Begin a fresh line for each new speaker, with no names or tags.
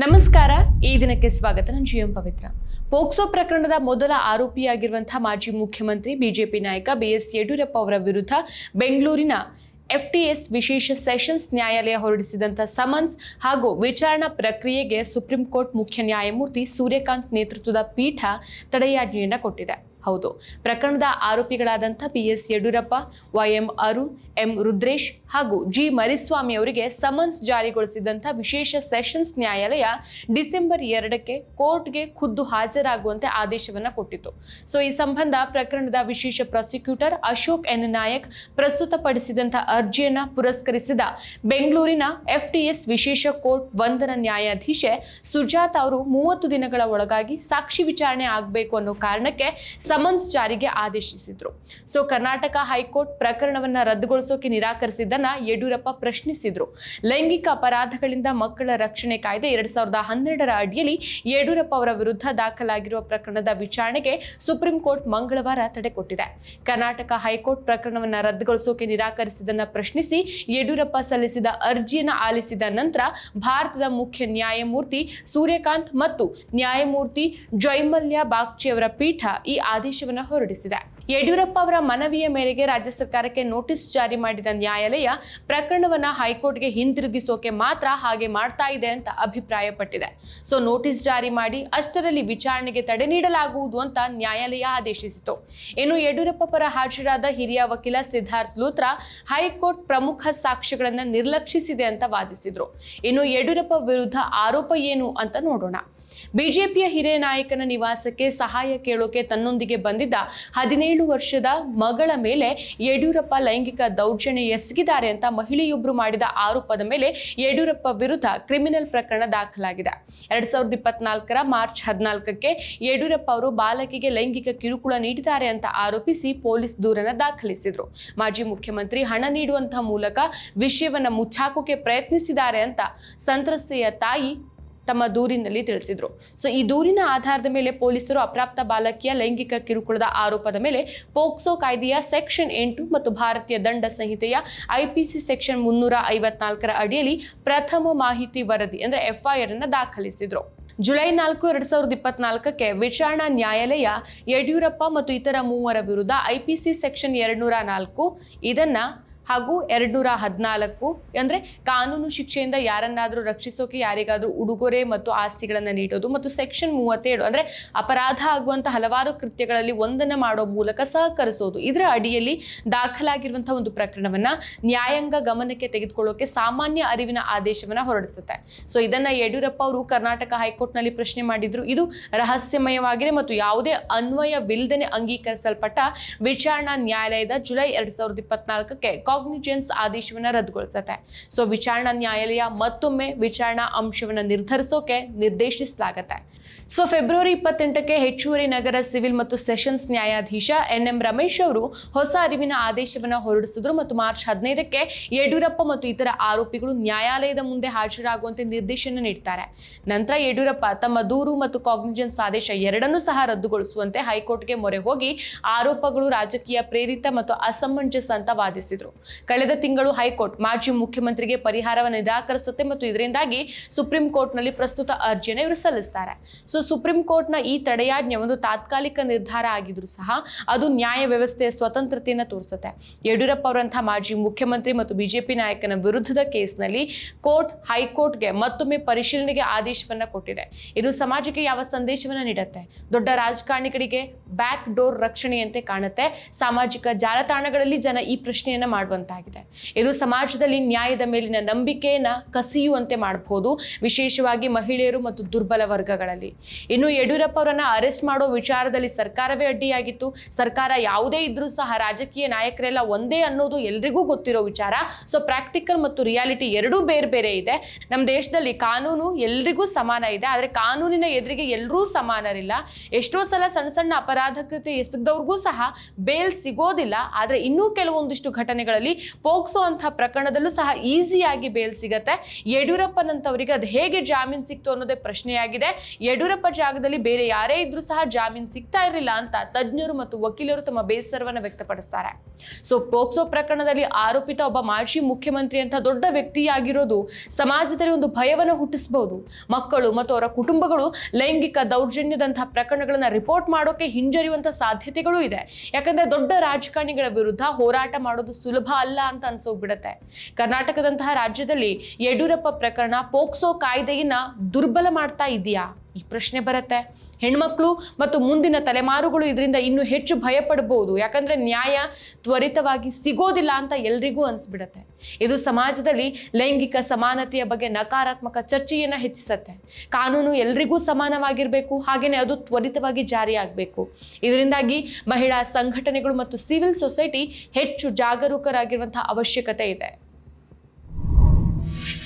ನಮಸ್ಕಾರ, ಈ ದಿನಕ್ಕೆ ಸ್ವಾಗತ. ನಾನು ಜಿ ಎಂ ಪವಿತ್ರ. ಪೋಕ್ಸೋ ಪ್ರಕರಣದ ಮೊದಲ ಆರೋಪಿಯಾಗಿರುವಂತಹ ಮಾಜಿ ಮುಖ್ಯಮಂತ್ರಿ, ಬಿಜೆಪಿ ನಾಯಕ ಬಿ ಎಸ್ ಯಡಿಯೂರಪ್ಪ ಅವರ ವಿರುದ್ಧ ಬೆಂಗಳೂರಿನ ಎಫ್ಟಿಎಸ್ ವಿಶೇಷ ಸೆಷನ್ಸ್ ನ್ಯಾಯಾಲಯ ಹೊರಡಿಸಿದಂಥ ಸಮನ್ಸ್ ಹಾಗೂ ವಿಚಾರಣಾ ಪ್ರಕ್ರಿಯೆಗೆ ಸುಪ್ರೀಂ ಕೋರ್ಟ್ ಮುಖ್ಯ ನ್ಯಾಯಮೂರ್ತಿ ಸೂರ್ಯಕಾಂತ್ ನೇತೃತ್ವದ ಪೀಠ ತಡೆಯಾಜ್ಞೆಯನ್ನು ಕೊಟ್ಟಿದೆ. ಹೌದು. ಪ್ರಕರಣದ ಆರೋಪಿಗಳಾದಂಥ P S Yediyurappa Y M Arun, M Rudresh ಹಾಗೂ ಜಿ ಮರಿಸ್ವಾಮಿ ಅವರಿಗೆ ಸಮನ್ಸ್ ಜಾರಿಗೊಳಿಸಿದಂಥ ವಿಶೇಷ ಸೆಷನ್ಸ್ ನ್ಯಾಯಾಲಯ ಡಿಸೆಂಬರ್ ಎರಡಕ್ಕೆ ಕೋರ್ಟ್ಗೆ ಖುದ್ದು ಹಾಜರಾಗುವಂತೆ ಆದೇಶವನ್ನ ಕೊಟ್ಟಿತ್ತು. ಸೊ, ಈ ಸಂಬಂಧ ಪ್ರಕರಣದ ವಿಶೇಷ ಪ್ರಾಸಿಕ್ಯೂಟರ್ ಅಶೋಕ್ ಎನ್. ನಾಯಕ್ ಪ್ರಸ್ತುತಪಡಿಸಿದಂಥ ಅರ್ಜಿಯನ್ನ ಪುರಸ್ಕರಿಸಿದ ಬೆಂಗಳೂರಿನ ಎಫ್ಟಿಎಸ್ ವಿಶೇಷ ಕೋರ್ಟ್ ಒಂದರ ನ್ಯಾಯಾಧೀಶೆ ಸುಜಾತ್ ಅವರು ಮೂವತ್ತು ದಿನಗಳ ಒಳಗಾಗಿ ಸಾಕ್ಷಿ ವಿಚಾರಣೆ ಆಗಬೇಕು ಅನ್ನೋ ಕಾರಣಕ್ಕೆ ಸಮನ್ಸ್ ಜಾರಿಗೆ ಆದೇಶಿಸಿದ್ರು. ಸೊ, ಕರ್ನಾಟಕ ಹೈಕೋರ್ಟ್ ಪ್ರಕರಣವನ್ನ ರದ್ದುಗೊಳಿಸೋಕೆ ನಿರಾಕರಿಸಿದ್ದನ್ನ ಯಡಿಯೂರಪ್ಪ ಪ್ರಶ್ನಿಸಿದ್ರು. ಲೈಂಗಿಕ ಅಪರಾಧಗಳಿಂದ ಮಕ್ಕಳ ರಕ್ಷಣೆ ಕಾಯ್ದೆ ಎರಡ್ ಸಾವಿರದ ಹನ್ನೆರಡರ ಅಡಿಯಲ್ಲಿ ಯಡಿಯೂರಪ್ಪ ಅವರ ವಿರುದ್ಧ ದಾಖಲಾಗಿರುವ ಪ್ರಕರಣದ ವಿಚಾರಣೆಗೆ ಸುಪ್ರೀಂ ಕೋರ್ಟ್ ಮಂಗಳವಾರ ತಡೆ ಕೊಟ್ಟಿದೆ. ಕರ್ನಾಟಕ ಹೈಕೋರ್ಟ್ ಪ್ರಕರಣವನ್ನ ರದ್ದುಗೊಳಿಸೋಕೆ ನಿರಾಕರಿಸಿದ್ದನ್ನ ಪ್ರಶ್ನಿಸಿ ಯಡಿಯೂರಪ್ಪ ಸಲ್ಲಿಸಿದ ಅರ್ಜಿಯನ್ನ ಆಲಿಸಿದ ನಂತರ ಭಾರತದ ಮುಖ್ಯ ನ್ಯಾಯಮೂರ್ತಿ ಸೂರ್ಯಕಾಂತ್ ಮತ್ತು ನ್ಯಾಯಮೂರ್ತಿ ಜೈಮಲ್ಯ ಬಾಗ್ಚಿ ಅವರ ಪೀಠ ಈ ಆದೇಶವನ್ನು ಹೊರಡಿಸಿದೆ. ಯಡಿಯೂರಪ್ಪ ಅವರ ಮನವಿಯ ಮೇರೆಗೆ ರಾಜ್ಯ ಸರ್ಕಾರಕ್ಕೆ ನೋಟಿಸ್ ಜಾರಿ ಮಾಡಿದ ನ್ಯಾಯಾಲಯ ಪ್ರಕರಣವನ್ನ ಹೈಕೋರ್ಟ್ಗೆ ಹಿಂದಿರುಗಿಸೋಕೆ ಮಾತ್ರ ಹಾಗೆ ಮಾಡ್ತಾ ಇದೆ ಅಂತ ಅಭಿಪ್ರಾಯಪಟ್ಟಿದೆ. ಸೊ ನೋಟಿಸ್ ಜಾರಿ ಮಾಡಿ ಅಷ್ಟರಲ್ಲಿ ವಿಚಾರಣೆಗೆ ತಡೆ ನೀಡಲಾಗುವುದು ಅಂತ ನ್ಯಾಯಾಲಯ ಆದೇಶಿಸಿತು. ಇನ್ನು ಯಡಿಯೂರಪ್ಪ ಪರ ಹಾಜರಾದ ಹಿರಿಯ ವಕೀಲ ಸಿದ್ಧಾರ್ಥ್ ಲೂತ್ರ ಹೈಕೋರ್ಟ್ ಪ್ರಮುಖ ಸಾಕ್ಷ್ಯಗಳನ್ನ ನಿರ್ಲಕ್ಷಿಸಿದೆ ಅಂತ ವಾದಿಸಿದ್ರು. ಇನ್ನು ಯಡಿಯೂರಪ್ಪ ವಿರುದ್ಧ ಆರೋಪ ಏನು ಅಂತ ನೋಡೋಣ. ಬಿಜೆಪಿಯ ಹಿರಿಯ ನಾಯಕನ ನಿವಾಸಕ್ಕೆ ಸಹಾಯ ಕೇಳೋಕೆ ತನ್ನೊಂದಿಗೆ ಬಂದಿದ್ದ ಹದಿನೇಳು ವರ್ಷದ ಮಗಳ ಮೇಲೆ ಯಡಿಯೂರಪ್ಪ ಲೈಂಗಿಕ ದೌರ್ಜನ್ಯ ಎಸಗಿದ್ದಾರೆ ಅಂತ ಮಹಿಳೆಯೊಬ್ಬರು ಮಾಡಿದ ಆರೋಪದ ಮೇಲೆ ಯಡಿಯೂರಪ್ಪ ವಿರುದ್ಧ ಕ್ರಿಮಿನಲ್ ಪ್ರಕರಣ ದಾಖಲಾಗಿದೆ. ಎರಡ್ ಸಾವಿರದ ಇಪ್ಪತ್ನಾಲ್ಕರ ಮಾರ್ಚ್ ಹದಿನಾಲ್ಕಕ್ಕೆ ಯಡಿಯೂರಪ್ಪ ಅವರು ಬಾಲಕಿಗೆ ಲೈಂಗಿಕ ಕಿರುಕುಳ ನೀಡಿದ್ದಾರೆ ಅಂತ ಆರೋಪಿಸಿ ಪೊಲೀಸ್ ದೂರನ್ನ ದಾಖಲಿಸಿದ್ರು. ಮಾಜಿ ಮುಖ್ಯಮಂತ್ರಿ ಹಣ ನೀಡುವಂತಹ ಮೂಲಕ ವಿಷಯವನ್ನ ಮುಚ್ಚಾಕೋಕೆ ಪ್ರಯತ್ನಿಸಿದ್ದಾರೆ ಅಂತ ಸಂತ್ರಸ್ತೆಯ ತಾಯಿ ತಮ್ಮ ದೂರಿನಲ್ಲಿ ತಿಳಿಸಿದ್ರು. ಸೊ ಈ ದೂರಿನ ಆಧಾರದ ಮೇಲೆ ಪೊಲೀಸರು ಅಪ್ರಾಪ್ತ ಬಾಲಕಿಯ ಲೈಂಗಿಕ ಕಿರುಕುಳದ ಆರೋಪದ ಮೇಲೆ ಪೋಕ್ಸೋ ಕಾಯ್ದೆಯ ಸೆಕ್ಷನ್ ಎಂಟು ಮತ್ತು ಭಾರತೀಯ ದಂಡ ಸಂಹಿತೆಯ ಐಪಿಸಿ ಸೆಕ್ಷನ್ ಮುನ್ನೂರ ಐವತ್ನಾಲ್ಕರ ಅಡಿಯಲ್ಲಿ ಪ್ರಥಮ ಮಾಹಿತಿ ವರದಿ, ಅಂದ್ರೆ ಎಫ್ಐಆರ್ ಅನ್ನು ದಾಖಲಿಸಿದ್ರು. ಜುಲೈ ನಾಲ್ಕು, ಎರಡ್ ಸಾವಿರದ ಇಪ್ಪತ್ನಾಲ್ಕಕ್ಕೆ ವಿಚಾರಣಾ ನ್ಯಾಯಾಲಯ ಯಡಿಯೂರಪ್ಪ ಮತ್ತು ಇತರ ಮೂವರ ವಿರುದ್ಧ ಐಪಿಸಿ ಸೆಕ್ಷನ್ ಎರಡ್ನೂರ ನಾಲ್ಕು ಇದನ್ನ ಹಾಗೂ ಎರಡು ನೂರ ಹದಿನಾಲ್ಕು ಅಂದರೆ ಕಾನೂನು ಶಿಕ್ಷೆಯಿಂದ ಯಾರನ್ನಾದರೂ ರಕ್ಷಿಸೋಕೆ ಯಾರಿಗಾದರೂ ಉಡುಗೊರೆ ಮತ್ತು ಆಸ್ತಿಗಳನ್ನು ನೀಡೋದು ಮತ್ತು ಸೆಕ್ಷನ್ ಮೂವತ್ತೇಳು ಅಂದರೆ ಅಪರಾಧ ಆಗುವಂಥ ಹಲವಾರು ಕೃತ್ಯಗಳಲ್ಲಿ ಒಂದನ್ನ ಮಾಡೋ ಮೂಲಕ ಸಹಕರಿಸೋದು. ಇದರ ಅಡಿಯಲ್ಲಿ ದಾಖಲಾಗಿರುವಂಥ ಒಂದು ಪ್ರಕರಣವನ್ನು ನ್ಯಾಯಾಂಗ ಗಮನಕ್ಕೆ ತೆಗೆದುಕೊಳ್ಳೋಕೆ ಸಾಮಾನ್ಯ ಅರಿವಿನ ಆದೇಶವನ್ನು ಹೊರಡಿಸುತ್ತೆ. ಸೊ ಇದನ್ನು ಯಡಿಯೂರಪ್ಪ ಅವರು ಕರ್ನಾಟಕ ಹೈಕೋರ್ಟ್ನಲ್ಲಿ ಪ್ರಶ್ನೆ ಮಾಡಿದ್ರು. ಇದು ರಹಸ್ಯಮಯವಾಗಿದೆ ಮತ್ತು ಯಾವುದೇ ಅನ್ವಯವಿಲ್ಲದೆ ಅಂಗೀಕರಿಸಲ್ಪಟ್ಟ ವಿಚಾರಣಾ ನ್ಯಾಯಾಲಯದ ಜುಲೈ ಎರಡು ಸಾವಿರದ ಇಪ್ಪತ್ನಾಲ್ಕಕ್ಕೆ. ಕಾಗ್ನಿಜೆನ್ಸ್ ಆದೇಶವನ್ನು ರದ್ದುಗೊಳಿಸುತ್ತೆ. ಸೊ ವಿಚಾರಣಾ ನ್ಯಾಯಾಲಯ ಮತ್ತೊಮ್ಮೆ ವಿಚಾರಣಾ ಅಂಶವನ್ನ ನಿರ್ಧರಿಸೋಕೆ ನಿರ್ದೇಶಿಸಲಾಗತ್ತೆ. ಸೊ ಫೆಬ್ರವರಿ ಇಪ್ಪತ್ತೆಂಟಕ್ಕೆ ಹೆಚ್ಚುವರಿ ನಗರ ಸಿವಿಲ್ ಮತ್ತು ಸೆಷನ್ಸ್ ನ್ಯಾಯಾಧೀಶ ಎನ್ ಎಂ ರಮೇಶ್ ಅವರು ಹೊಸ ಅರಿವಿನ ಆದೇಶವನ್ನು ಹೊರಡಿಸಿದ್ರು ಮತ್ತು ಮಾರ್ಚ್ ಹದಿನೈದಕ್ಕೆ ಯಡಿಯೂರಪ್ಪ ಮತ್ತು ಇತರ ಆರೋಪಿಗಳು ನ್ಯಾಯಾಲಯದ ಮುಂದೆ ಹಾಜರಾಗುವಂತೆ ನಿರ್ದೇಶನ ನೀಡ್ತಾರೆ. ನಂತರ ಯಡಿಯೂರಪ್ಪ ತಮ್ಮ ದೂರು ಮತ್ತು ಕಾಗ್ನಿಜೆನ್ಸ್ ಆದೇಶ ಎರಡನ್ನೂ ಸಹ ರದ್ದುಗೊಳಿಸುವಂತೆ ಹೈಕೋರ್ಟ್ಗೆ ಮೊರೆ ಹೋಗಿ ಆರೋಪಗಳು ರಾಜಕೀಯ ಪ್ರೇರಿತ ಮತ್ತು ಅಸಮಂಜಸ ಅಂತ ವಾದಿಸಿದ್ರು. ಕಳೆದ ತಿಂಗಳು ಹೈಕೋರ್ಟ್ ಮಾಜಿ ಮುಖ್ಯಮಂತ್ರಿಗೆ ಪರಿಹಾರವನ್ನು ನಿರಾಕರಿಸುತ್ತೆ ಮತ್ತು ಇದರಿಂದಾಗಿ ಸುಪ್ರೀಂ ಕೋರ್ಟ್ನಲ್ಲಿ ಪ್ರಸ್ತುತ ಅರ್ಜಿಯನ್ನು ಇವರು ಸಲ್ಲಿಸ್ತಾರೆ. ಸೊ ಸುಪ್ರೀಂ ಕೋರ್ಟ್ನ ಈ ತಡೆಯಾಜ್ಞೆ ಒಂದು ತಾತ್ಕಾಲಿಕ ನಿರ್ಧಾರ ಆಗಿದ್ರು ಸಹ ಅದು ನ್ಯಾಯ ವ್ಯವಸ್ಥೆಯ ಸ್ವತಂತ್ರತೆಯನ್ನು ತೋರಿಸುತ್ತೆ. ಯಡಿಯೂರಪ್ಪ ಅವರಂತಹ ಮಾಜಿ ಮುಖ್ಯಮಂತ್ರಿ ಮತ್ತು ಬಿಜೆಪಿ ನಾಯಕನ ವಿರುದ್ಧದ ಕೇಸ್ನಲ್ಲಿ ಕೋರ್ಟ್, ಹೈಕೋರ್ಟ್ಗೆ ಮತ್ತೊಮ್ಮೆ ಪರಿಶೀಲನೆಗೆ ಆದೇಶವನ್ನ ಕೊಟ್ಟಿದೆ. ಇದು ಸಮಾಜಕ್ಕೆ ಯಾವ ಸಂದೇಶವನ್ನ ನೀಡುತ್ತೆ? ದೊಡ್ಡ ರಾಜಕಾರಣಿಗಳಿಗೆ ಬ್ಯಾಕ್ ಡೋರ್ ರಕ್ಷಣೆಯಂತೆ ಕಾಣುತ್ತೆ. ಸಾಮಾಜಿಕ ಜಾಲತಾಣಗಳಲ್ಲಿ ಜನ ಈ ಪ್ರಶ್ನೆಯನ್ನ ಮಾಡುವಂತಾಗಿದೆ. ಇದು ಸಮಾಜದಲ್ಲಿ ನ್ಯಾಯದ ಮೇಲಿನ ನಂಬಿಕೆಯನ್ನ ಕಸಿಯುವಂತೆ ಮಾಡಬಹುದು, ವಿಶೇಷವಾಗಿ ಮಹಿಳೆಯರು ಮತ್ತು ದುರ್ಬಲ ವರ್ಗಗಳಲ್ಲಿ. ಇನ್ನು ಯಡಿಯೂರಪ್ಪ ಅವರನ್ನ ಅರೆಸ್ಟ್ ಮಾಡೋ ವಿಚಾರದಲ್ಲಿ ಸರ್ಕಾರವೇ ಅಡ್ಡಿಯಾಗಿತ್ತು. ಸರ್ಕಾರ ಯಾವುದೇ ಇದ್ರೂ ಸಹ ರಾಜಕೀಯ ನಾಯಕರೆಲ್ಲ ಒಂದೇ ಅನ್ನೋದು ಎಲ್ರಿಗೂ ಗೊತ್ತಿರೋ ವಿಚಾರ. ಸೊ ಪ್ರಾಕ್ಟಿಕಲ್ ಮತ್ತು ರಿಯಾಲಿಟಿ ಎರಡೂ ಬೇರೆ ಬೇರೆ ಇದೆ. ನಮ್ಮ ದೇಶದಲ್ಲಿ ಕಾನೂನು ಎಲ್ರಿಗೂ ಸಮಾನ ಇದೆ. ಆದರೆ ಕಾನೂನಿನ ಎದುರಿಗೆ ಎಲ್ಲರೂ ಸಮಾನರಿಲ್ಲ. ಎಷ್ಟೋ ಸಲ ಸಣ್ಣ ಸಣ್ಣ ಕೃತಿ ಎಸಗದವ್ರಿಗೂ ಸಹ ಬೇಲ್ ಸಿಗೋದಿಲ್ಲ. ಆದರೆ ಇನ್ನೂ ಕೆಲವೊಂದಿಷ್ಟು ಘಟನೆಗಳಲ್ಲಿ ಪೋಕ್ಸೋ ಅಂತ ಪ್ರಕರಣದಲ್ಲೂ ಸಹ ಈಸಿಯಾಗಿ ಬೇಲ್ ಸಿಗತ್ತೆ. ಯಡಿಯೂರಪ್ಪನಂತವರಿಗೆ ಅದು ಹೇಗೆ ಜಾಮೀನ್ ಸಿಕ್ತು ಅನ್ನೋದೇ ಪ್ರಶ್ನೆಯಾಗಿದೆ. ಯಡಿಯೂರಪ್ಪ ಜಾಗದಲ್ಲಿ ಬೇರೆ ಯಾರೇ ಇದ್ರೂ ಸಹ ಜಾಮೀನ್ ಸಿಗ್ತಾ ಇರಲಿಲ್ಲ ಅಂತ ತಜ್ಞರು ಮತ್ತು ವಕೀಲರು ತಮ್ಮ ಬೇಸರವನ್ನು ವ್ಯಕ್ತಪಡಿಸ್ತಾರೆ. ಸೊ ಪೋಕ್ಸೋ ಪ್ರಕರಣದಲ್ಲಿ ಆರೋಪಿತ ಒಬ್ಬ ಮಾಜಿ ಮುಖ್ಯಮಂತ್ರಿ ಅಂತ ದೊಡ್ಡ ವ್ಯಕ್ತಿಯಾಗಿರೋದು ಸಮಾಜದಲ್ಲಿ ಒಂದು ಭಯವನ್ನು ಹುಟ್ಟಿಸಬಹುದು ಮಕ್ಕಳು ಮತ್ತು ಅವರ ಕುಟುಂಬಗಳು ಲೈಂಗಿಕ ದೌರ್ಜನ್ಯದಂತಹ ಪ್ರಕರಣಗಳನ್ನ ರಿಪೋರ್ಟ್ ಮಾಡೋಕೆ ಹಿಂಜರಿಯುವಂತ ಸಾಧ್ಯತೆಗಳು ಇದೆ. ಯಾಕಂದ್ರೆ ದೊಡ್ಡ ರಾಜಕಾರಣಿಗಳ ವಿರುದ್ಧ ಹೋರಾಟ ಮಾಡೋದು ಸುಲಭ ಅಲ್ಲ ಅಂತ ಅನ್ಸೋಗ್ಬಿಡತ್ತೆ. ಕರ್ನಾಟಕದಂತಹ ರಾಜ್ಯದಲ್ಲಿ ಯಡಿಯೂರಪ್ಪ ಪ್ರಕರಣ ಪೋಕ್ಸೋ ಕಾಯ್ದೆಯನ್ನ ದುರ್ಬಲ ಮಾಡ್ತಾ ಇದೆಯಾ? ಈ ಪ್ರಶ್ನೆ ಬರುತ್ತೆ. ಹೆಣ್ಮಕ್ಳು ಮತ್ತು ಮುಂದಿನ ತಲೆಮಾರುಗಳು ಇದರಿಂದ ಇನ್ನೂ ಹೆಚ್ಚು ಭಯ ಪಡಬಹುದು ಯಾಕಂದ್ರೆ ನ್ಯಾಯ ತ್ವರಿತವಾಗಿ ಸಿಗೋದಿಲ್ಲ ಅಂತ ಎಲ್ರಿಗೂ ಅನಿಸ್ಬಿಡತ್ತೆ. ಇದು ಸಮಾಜದಲ್ಲಿ ಲೈಂಗಿಕ ಸಮಾನತೆಯ ಬಗ್ಗೆ ನಕಾರಾತ್ಮಕ ಚರ್ಚೆಯನ್ನು ಹೆಚ್ಚಿಸುತ್ತೆ. ಕಾನೂನು ಎಲ್ರಿಗೂ ಸಮಾನವಾಗಿರಬೇಕು. ಹಾಗೆಯೇ ಅದು ತ್ವರಿತವಾಗಿ ಜಾರಿಯಾಗಬೇಕು ಇದರಿಂದಾಗಿ ಮಹಿಳಾ ಸಂಘಟನೆಗಳು ಮತ್ತು ಸಿವಿಲ್ ಸೊಸೈಟಿ ಹೆಚ್ಚು ಜಾಗರೂಕರಾಗಿರುವಂತಹ ಅವಶ್ಯಕತೆ ಇದೆ.